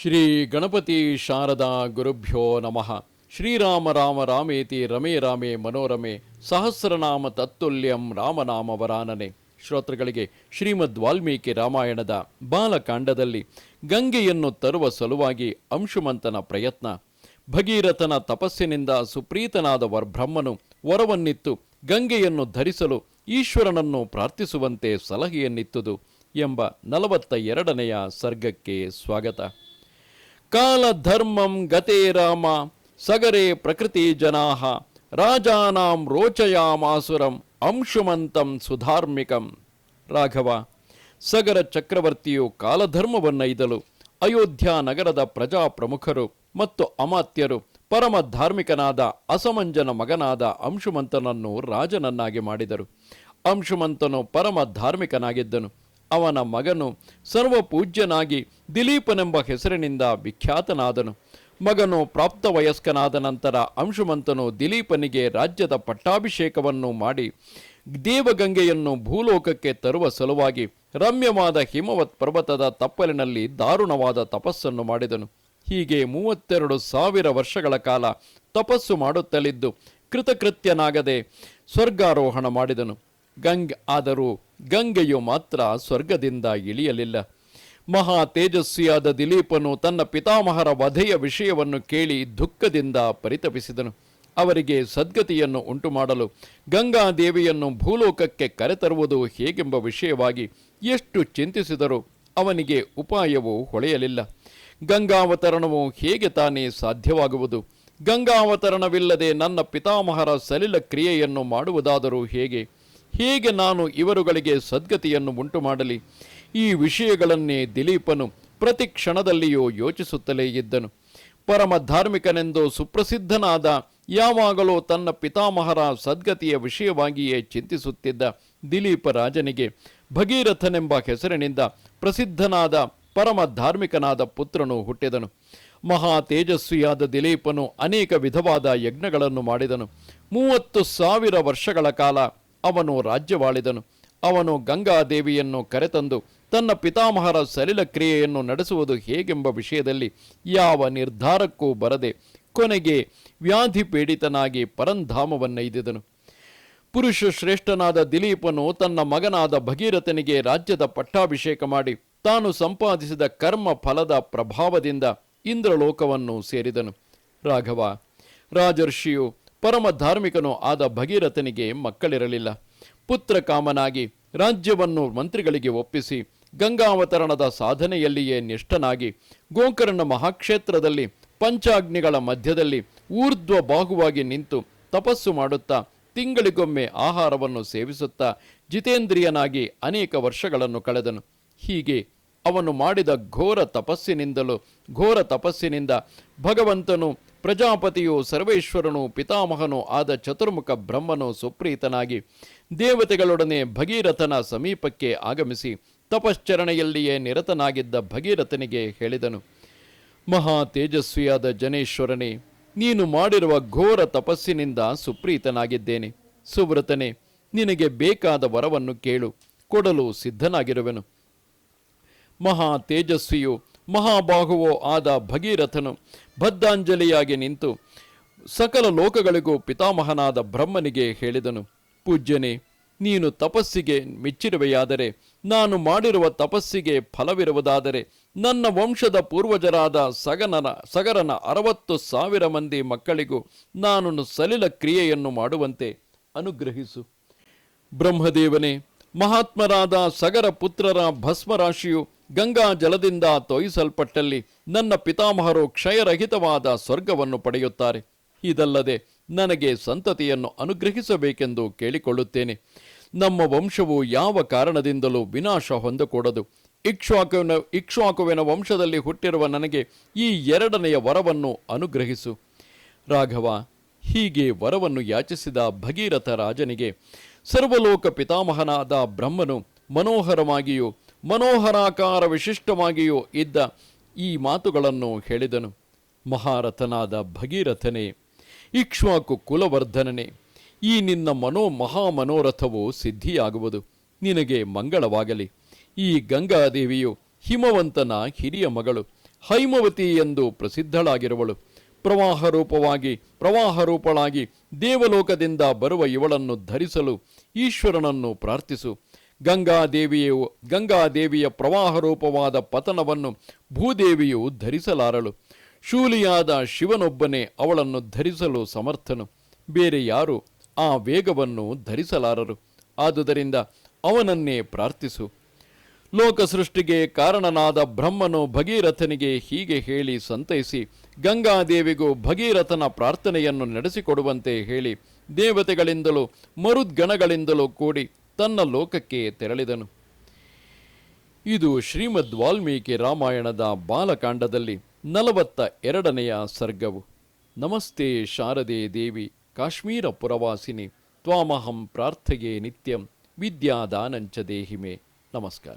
ಶ್ರೀ ಗಣಪತಿ ಶಾರದಾ ಗುರುಭ್ಯೋ ನಮಃ. ಶ್ರೀರಾಮ ರಾಮ ರಾಮೇತಿ ರಮೇ ರಾಮೇ ಮನೋರಮೆ ಸಹಸ್ರನಾಮ ತತ್ತುಲ್ಯಂ ರಾಮನಾಮ ವರಾನನೆ. ಶ್ರೋತೃಗಳಿಗೆ ಶ್ರೀಮದ್ ವಾಲ್ಮೀಕಿ ರಾಮಾಯಣದ ಬಾಲಕಾಂಡದಲ್ಲಿ ಗಂಗೆಯನ್ನು ತರುವ ಸಲುವಾಗಿ ಅಂಶುಮಂತನ ಪ್ರಯತ್ನ. ಭಗೀರಥನ ತಪಸ್ಸಿನಿಂದ ಸುಪ್ರೀತನಾದ ವರ್ಬ್ರಹ್ಮನು ವರವನ್ನಿತ್ತು ಗಂಗೆಯನ್ನು ಧರಿಸಲು ಈಶ್ವರನನ್ನು ಪ್ರಾರ್ಥಿಸುವಂತೆ ಸಲಹೆಯನ್ನಿತ್ತುದು ಎಂಬ ನಲವತ್ತ ಎರಡನೆಯ ಸರ್ಗಕ್ಕೆ ಸ್ವಾಗತ. ಕಾಲಧರ್ಮಂ ಗತೇ ರಾಮ, ಸಗರೆ ಪ್ರಕೃತಿ ಜನಾಹ, ರಾಜಾನಾಂ ರೋಚಯಾಮಾಸುರಂ, ಅಂಶುಮಂತಂ ಸುಧಾರ್ಮಿಕಂ. ರಾಘವ, ಸಗರ ಚಕ್ರವರ್ತಿಯು ಕಾಲಧರ್ಮವನ್ನೈದಲು, ಅಯೋಧ್ಯ ನಗರದ ಪ್ರಜಾ ಪ್ರಮುಖರು ಮತ್ತು ಅಮಾತ್ಯರು, ಪರಮ ಧಾರ್ಮಿಕನಾದ ಅಸಮಂಜನ ಮಗನಾದ ಅಂಶುಮಂತನನ್ನು ರಾಜನನ್ನಾಗಿ ಮಾಡಿದರು. ಅಂಶುಮಂತನು ಪರಮ ಧಾರ್ಮಿಕನಾಗಿದ್ದನು. ಅವನ ಮಗನು ಸರ್ವಪೂಜ್ಯನಾಗಿ ದಿಲೀಪನೆಂಬ ಹೆಸರಿನಿಂದ ವಿಖ್ಯಾತನಾದನು. ಮಗನು ಪ್ರಾಪ್ತ ವಯಸ್ಕನಾದ ನಂತರ ಅಂಶುಮಂತನು ದಿಲೀಪನಿಗೆ ರಾಜ್ಯದ ಪಟ್ಟಾಭಿಷೇಕವನ್ನು ಮಾಡಿ ದೇವಗಂಗೆಯನ್ನು ಭೂಲೋಕಕ್ಕೆ ತರುವ ಸಲುವಾಗಿ ರಮ್ಯವಾದ ಹಿಮವತ್ ಪರ್ವತದ ತಪ್ಪಲಿನಲ್ಲಿ ದಾರುಣವಾದ ತಪಸ್ಸನ್ನು ಮಾಡಿದನು. ಹೀಗೆ ಮೂವತ್ತೆರಡು ಸಾವಿರ ವರ್ಷಗಳ ಕಾಲ ತಪಸ್ಸು ಮಾಡುತ್ತಲಿದ್ದು ಕೃತಕೃತ್ಯನಾಗದೆ ಸ್ವರ್ಗಾರೋಹಣ ಮಾಡಿದನು. ಗಂಗ್ ಆದರೂ ಗಂಗೆಯು ಮಾತ್ರ ಸ್ವರ್ಗದಿಂದ ಇಳಿಯಲಿಲ್ಲ. ಮಹಾ ತೇಜಸ್ವಿಯಾದ ದಿಲೀಪನು ತನ್ನ ಪಿತಾಮಹರ ವಧೆಯ ವಿಷಯವನ್ನು ಕೇಳಿ ದುಃಖದಿಂದ ಪರಿತಪಿಸಿದನು. ಅವರಿಗೆ ಸದ್ಗತಿಯನ್ನು ಉಂಟು ಮಾಡಲು ಗಂಗಾದೇವಿಯನ್ನು ಭೂಲೋಕಕ್ಕೆ ಕರೆತರುವುದು ಹೇಗೆಂಬ ವಿಷಯವಾಗಿ ಎಷ್ಟು ಚಿಂತಿಸಿದರೂ ಅವನಿಗೆ ಉಪಾಯವು ಹೊಳೆಯಲಿಲ್ಲ. ಗಂಗಾವತರಣವು ಹೇಗೆ ತಾನೇ ಸಾಧ್ಯವಾಗುವುದು? ಗಂಗಾವತರಣವಿಲ್ಲದೆ ನನ್ನ ಪಿತಾಮಹರ ಸಲಿಲ ಕ್ರಿಯೆಯನ್ನು ಮಾಡುವುದಾದರೂ ಹೇಗೆ? ಹೇಗೆ ನಾನು ಇವರುಗಳಿಗೆ ಸದ್ಗತಿಯನ್ನು ಉಂಟು ಮಾಡಲಿ ಈ ವಿಷಯಗಳನ್ನೇ ದಿಲೀಪನು ಪ್ರತಿ ಕ್ಷಣದಲ್ಲಿಯೂ ಯೋಚಿಸುತ್ತಲೇ ಇದ್ದನು. ಪರಮ ಧಾರ್ಮಿಕನೆಂದು ಸುಪ್ರಸಿದ್ಧನಾದ ಯಾವಾಗಲೂ ತನ್ನ ಪಿತಾಮಹರ ಸದ್ಗತಿಯ ವಿಷಯವಾಗಿಯೇ ಚಿಂತಿಸುತ್ತಿದ್ದ ದಿಲೀಪ ರಾಜನಿಗೆ ಭಗೀರಥನೆಂಬ ಹೆಸರಿನಿಂದ ಪ್ರಸಿದ್ಧನಾದ ಪರಮ ಧಾರ್ಮಿಕನಾದ ಪುತ್ರನು ಹುಟ್ಟಿದನು. ಮಹಾ ತೇಜಸ್ವಿಯಾದ ದಿಲೀಪನು ಅನೇಕ ವಿಧವಾದ ಯಜ್ಞಗಳನ್ನು ಮಾಡಿದನು. ಮೂವತ್ತು ಸಾವಿರ ವರ್ಷಗಳ ಕಾಲ ಅವನು ರಾಜ್ಯವಾಳಿದನು. ಅವನು ಗಂಗಾದೇವಿಯನ್ನು ಕರೆತಂದು ತನ್ನ ಪಿತಾಮಹರ ಸಲಿಲ ಕ್ರಿಯೆಯನ್ನು ನಡೆಸುವುದು ಹೇಗೆಂಬ ವಿಷಯದಲ್ಲಿ ಯಾವ ನಿರ್ಧಾರಕ್ಕೂ ಬರದೆ ಕೊನೆಗೆ ವ್ಯಾಧಿ ಪೀಡಿತನಾಗಿ ಪರಂಧಾಮವನ್ನೈದಿದನು ಪುರುಷ ಶ್ರೇಷ್ಠನಾದ ದಿಲೀಪನು ತನ್ನ ಮಗನಾದ ಭಗೀರಥನಿಗೆ ರಾಜ್ಯದ ಪಟ್ಟಾಭಿಷೇಕ ಮಾಡಿ ತಾನು ಸಂಪಾದಿಸಿದ ಕರ್ಮ ಫಲದ ಪ್ರಭಾವದಿಂದ ಇಂದ್ರಲೋಕವನ್ನು ಸೇರಿದನು. ರಾಘವ, ರಾಜರ್ಷಿಯು ಪರಮ ಧಾರ್ಮಿಕನು ಆದ ಭಗೀರಥನಿಗೆ ಮಕ್ಕಳಿರಲಿಲ್ಲ. ಪುತ್ರ ಕಾಮನಾಗಿ ರಾಜ್ಯವನ್ನು ಮಂತ್ರಿಗಳಿಗೆ ಒಪ್ಪಿಸಿ ಗಂಗಾವತರಣದ ಸಾಧನೆಯಲ್ಲಿಯೇ ನಿಷ್ಠನಾಗಿ ಗೋಕರ್ಣ ಮಹಾಕ್ಷೇತ್ರದಲ್ಲಿ ಪಂಚಾಗ್ನಿಗಳ ಮಧ್ಯದಲ್ಲಿ ಊರ್ಧ್ವ ಬಾಹುವಾಗಿ ನಿಂತು ತಪಸ್ಸು ಮಾಡುತ್ತಾ ತಿಂಗಳಿಗೊಮ್ಮೆ ಆಹಾರವನ್ನು ಸೇವಿಸುತ್ತಾ ಜಿತೇಂದ್ರಿಯನಾಗಿ ಅನೇಕ ವರ್ಷಗಳನ್ನು ಕಳೆದನು. ಹೀಗೆ ಅವನು ಮಾಡಿದ ಘೋರ ತಪಸ್ಸಿನಿಂದಲೂ ಘೋರ ತಪಸ್ಸಿನಿಂದ ಭಗವಂತನು ಪ್ರಜಾಪತಿಯು ಸರ್ವೇಶ್ವರನು, ಪಿತಾಮಹನು ಆದ ಚತುರ್ಮುಖ ಬ್ರಹ್ಮನು ಸುಪ್ರೀತನಾಗಿ ದೇವತೆಗಳೊಡನೆ ಭಗೀರಥನ ಸಮೀಪಕ್ಕೆ ಆಗಮಿಸಿ ತಪಶ್ಚರಣೆಯಲ್ಲಿಯೇ ನಿರತನಾಗಿದ್ದ ಭಗೀರಥನಿಗೆ ಹೇಳಿದನು, ಮಹಾ ತೇಜಸ್ವಿಯಾದ ಜನೇಶ್ವರನೇ, ನೀನು ಮಾಡಿರುವ ಘೋರ ತಪಸ್ಸಿನಿಂದ ಸುಪ್ರೀತನಾಗಿದ್ದೇನೆ. ಸುವ್ರತನೇ, ನಿನಗೆ ಬೇಕಾದ ವರವನ್ನು ಕೇಳು, ಕೊಡಲು ಸಿದ್ಧನಾಗಿರುವೆನು. ಮಹಾ ತೇಜಸ್ವಿಯು ಮಹಾಬಾಹುವೋ ಆದ ಭಗೀರಥನು ಬದ್ಧಾಂಜಲಿಯಾಗಿ ನಿಂತು ಸಕಲ ಲೋಕಗಳಿಗೂ ಪಿತಾಮಹನಾದ ಬ್ರಹ್ಮನಿಗೆ ಹೇಳಿದನು, ಪೂಜ್ಯನೇ, ನೀನು ತಪಸ್ಸಿಗೆ ಮೆಚ್ಚಿರುವೆಯಾದರೆ, ನಾನು ಮಾಡಿರುವ ತಪಸ್ಸಿಗೆ ಫಲವಿರುವುದಾದರೆ, ನನ್ನ ವಂಶದ ಪೂರ್ವಜರಾದ ಸಗನನ, ಸಗರನ ಅರವತ್ತು ಸಾವಿರ ಮಂದಿ ಮಕ್ಕಳಿಗೂ ನಾನು ಸಲಿಲ ಕ್ರಿಯೆಯನ್ನು ಮಾಡುವಂತೆ ಅನುಗ್ರಹಿಸು. ಬ್ರಹ್ಮದೇವನೇ, ಮಹಾತ್ಮರಾದ ಸಗರ ಪುತ್ರರ ಭಸ್ಮರಾಶಿಯು ಗಂಗಾ ಜಲದಿಂದ ತೊಯಿಸಲ್ಪಟ್ಟಲ್ಲಿ ನನ್ನ ಪಿತಾಮಹರು ಕ್ಷಯರಹಿತವಾದ ಸ್ವರ್ಗವನ್ನು ಪಡೆಯುತ್ತಾರೆ. ಇದಲ್ಲದೆ ನನಗೆ ಸಂತತಿಯನ್ನು ಅನುಗ್ರಹಿಸಬೇಕೆಂದು ಕೇಳಿಕೊಳ್ಳುತ್ತೇನೆ. ನಮ್ಮ ವಂಶವು ಯಾವ ಕಾರಣದಿಂದಲೂ ವಿನಾಶ ಹೊಂದಕೂಡದು. ಇಕ್ಷ್ವಾಕುವಿನ ಇಕ್ಷ್ವಾಕುವಿನ ವಂಶದಲ್ಲಿ ಹುಟ್ಟಿರುವ ನನಗೆ ಈ ಎರಡನೆಯ ವರವನ್ನು ಅನುಗ್ರಹಿಸು. ರಾಘವ, ಹೀಗೆ ವರವನ್ನು ಯಾಚಿಸಿದ ಭಗೀರಥ ರಾಜನಿಗೆ ಸರ್ವಲೋಕ ಪಿತಾಮಹನಾದ ಬ್ರಹ್ಮನು ಮನೋಹರವಾಗಿಯೂ ಮನೋಹರಾಕಾರ ವಿಶಿಷ್ಟವಾಗಿಯೂ ಇದ್ದ ಈ ಮಾತುಗಳನ್ನು ಹೇಳಿದನು. ಮಹಾರಥನಾದ ಭಗೀರಥನೇ, ಇಕ್ಷ್ವಾಕು ಕುಲವರ್ಧನನೇ, ಈ ನಿನ್ನ ಮನೋ ಮಹಾಮನೋರಥವು ಸಿದ್ಧಿಯಾಗುವುದು ನಿನಗೆ ಮಂಗಳವಾಗಲಿ. ಈ ಗಂಗಾದೇವಿಯು ಹಿಮವಂತನ ಹಿರಿಯ ಮಗಳು, ಹೈಮವತಿ ಎಂದು ಪ್ರಸಿದ್ಧಳಾಗಿರುವಳು. ಪ್ರವಾಹ ರೂಪವಾಗಿ ಪ್ರವಾಹ ರೂಪಳಾಗಿ ದೇವಲೋಕದಿಂದ ಬರುವ ಇವಳನ್ನು ಧರಿಸಲು ಈಶ್ವರನನ್ನು ಪ್ರಾರ್ಥಿಸು. ಗಂಗಾದೇವಿಯು ಗಂಗಾದೇವಿಯ ಪ್ರವಾಹ ರೂಪವಾದ ಪತನವನ್ನು ಭೂದೇವಿಯು ಧರಿಸಲಾರಳು. ಶೂಲಿಯಾದ ಶಿವನೊಬ್ಬನೇ ಅವಳನ್ನು ಧರಿಸಲು ಸಮರ್ಥನು. ಬೇರೆ ಯಾರು ಆ ವೇಗವನ್ನು ಧರಿಸಲಾರರು. ಆದುದರಿಂದ ಅವನನ್ನೇ ಪ್ರಾರ್ಥಿಸು. ಲೋಕ ಸೃಷ್ಟಿಗೆ ಕಾರಣನಾದ ಬ್ರಹ್ಮನು ಭಗೀರಥನಿಗೆ ಹೀಗೆ ಹೇಳಿ ಸಂತೈಸಿ, ಗಂಗಾದೇವಿಗೂ ಭಗೀರಥನ ಪ್ರಾರ್ಥನೆಯನ್ನು ನಡೆಸಿಕೊಡುವಂತೆ ಹೇಳಿ, ದೇವತೆಗಳಿಂದಲೂ ಮರುದ್ಗಣಗಳಿಂದಲೂ ಕೂಡಿ ತನ್ನ ಲೋಕಕ್ಕೆ ತೆರಳಿದನು. ಇದು ಶ್ರೀಮದ್ ವಾಲ್ಮೀಕಿ ರಾಮಾಯಣದ ಬಾಲಕಾಂಡದಲ್ಲಿ ನಲವತ್ತ ಎರಡನೆಯ ಸರ್ಗವು. ನಮಸ್ತೆ ಶಾರದೆ ದೇವಿ, ಕಾಶ್ಮೀರ ಪುರವಾಸಿನಿ, ತ್ವಾಮಹಂ ಪ್ರಾರ್ಥೆಯೇ ನಿತ್ಯಂ, ವಿದ್ಯಾದಾನಂಚ ದೇಹಿಮೆ. ನಮಸ್ಕಾರ.